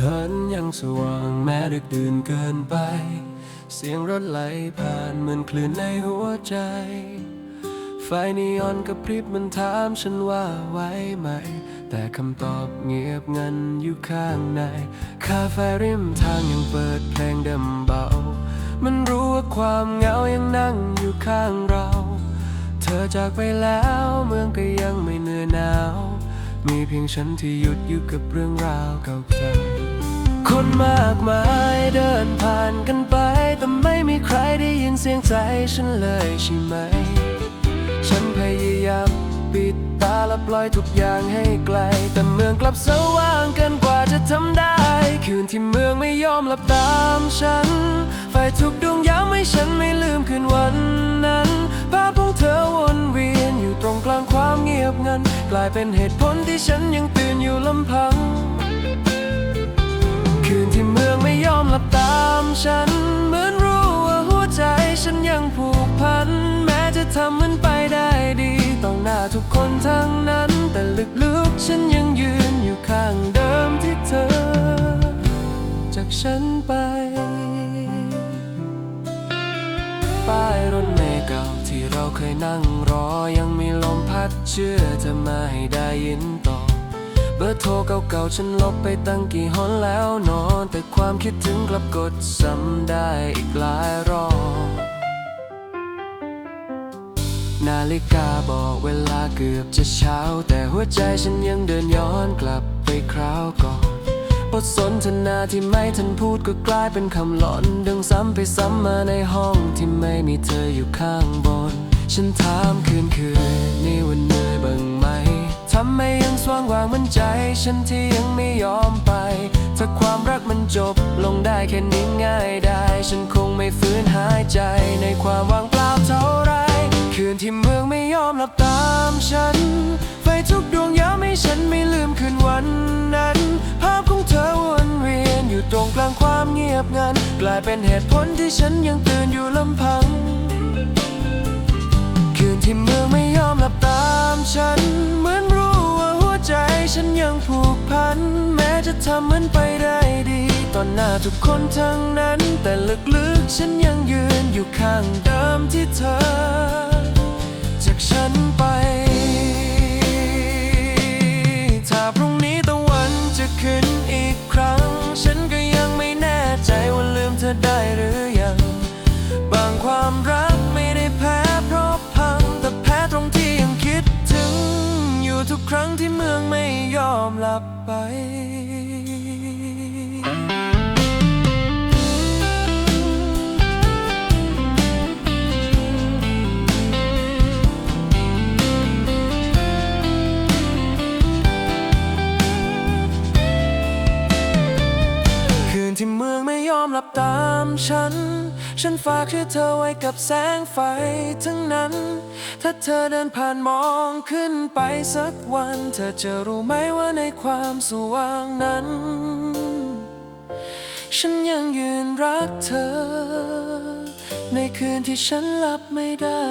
ถนยังสว่างแม้ดึกดื่นเกินไป เสียงรถไหลผ่านเหมือนคลื่นในหัวใจ ไฟนีออนกระพริบมันถามฉันว่าไหวไหม แต่คำตอบเงียบเงันอยู่ข้างใน คาเฟ่ริมทางยังเปิดเพลงเดิมเบา มันรู้ว่าความเหงายังนั่งอยู่ข้างเรา เธอจากไปแล้วเมืองก็ยังไม่เหนื่อยหนาว มีเพียงฉันที่หยุดอยู่กับเรื่องราวเก่า คนมากมายเดินผ่านกันไป แต่ไม่มีใครได้ยินเสียงใจฉันเลยใช่ไหม ฉันพยายามปิดตาและปล่อยทุกอย่างให้ไกล แต่เมืองกลับสว่างเกินกว่าจะทำได้ คืนที่เมืองไม่ยอมหลับตามฉัน ไฟทุกดวงย้ำให้ฉันไม่ลืมคืนวันนั้นภาพของเธอวนเวียนอยู่ตรงกลางความเงียบงัน กลายเป็นเหตุผลที่ฉันยังตื่นอยู่ลำพัง คืนที่เมืองไม่ยอมหลับตามฉัน เหมือนรู้ว่าหัวใจฉันยังผูกพัน แม้จะทำมันไปได้ดีต่อหน้าทุกคนทั้งนั้น แต่ลึกๆฉันยังยืนอยู่ข้างเดิมที่เธอ จากฉันไป ป้ายรถเมล์เก่าที่เราเคยนั่งรอยังมีลมพัดเชื่อเธอมาให้ได้ยินต่อ เบอร์โทรเก่าๆฉันลบไปตั้งกี่หนแล้วนอน แต่ความคิดถึงกลับกดซ้ำได้อีกหลายรอบนาฬิกาบอกเวลาเกือบจะเช้า แต่หัวใจฉันยังเดินย้อนกลับไปคราวก่อนบทสนทนาที่ไม่ทันพูดก็กลายเป็นคำหลอน ดึงซ้ำไปซ้ำมาในห้องที่ไม่มีเธออยู่ข้างบน ฉันถามคืนคืนนี่วันเหนื่อยบ้างไหมทำไม ว่างว่างมันใจฉันที่ยังไม่ยอมไป ถ้าความรักมันจบลงได้แค่นี้ง่ายได้ ฉันคงไม่ฟื้นหายใจในความว่างเปล่าเท่าไร คืนที่เมืองไม่ยอมหลับตามฉัน ไฟทุกดวงย้ำให้ฉันไม่ลืมคืนวันนั้น ภาพของเธอวนเวียนอยู่ตรงกลางความเงียบงัน กลายเป็นเหตุผลที่ฉันยังตื่นอยู่ลำพัง คืนที่เมืองไม่ยอมหลับตามฉัน แม้จะทำมันไปได้ดี ต่อหน้าทุกคนทั้งนั้น แต่ลึกๆฉันยังยืนอยู่ข้างเดิมที่เธอ จากฉันไป ถ้าพรุ่งนี้ตะวันจะขึ้นอีกครั้ง ฉันก็ยังไม่แน่ใจว่าลืมเธอได้หรือยัง บางความรักไม่ได้แพ้เพราะพัง แต่แพ้ตรงที่ยังคิดถึง อยู่ทุกครั้งที่เมืองไม่ย อมหลับไป ที่เมืองไม่ยอมหลับตามฉัน ฉันฝากชื่อเธอไว้กับแสงไฟทั้งนั้น ถ้าเธอเดินผ่านมองขึ้นไปสักวัน เธอจะรู้ไหมว่าในความสว่างนั้น ฉันยังยืนรักเธอ ในคืนที่ฉันหลับไม่ได้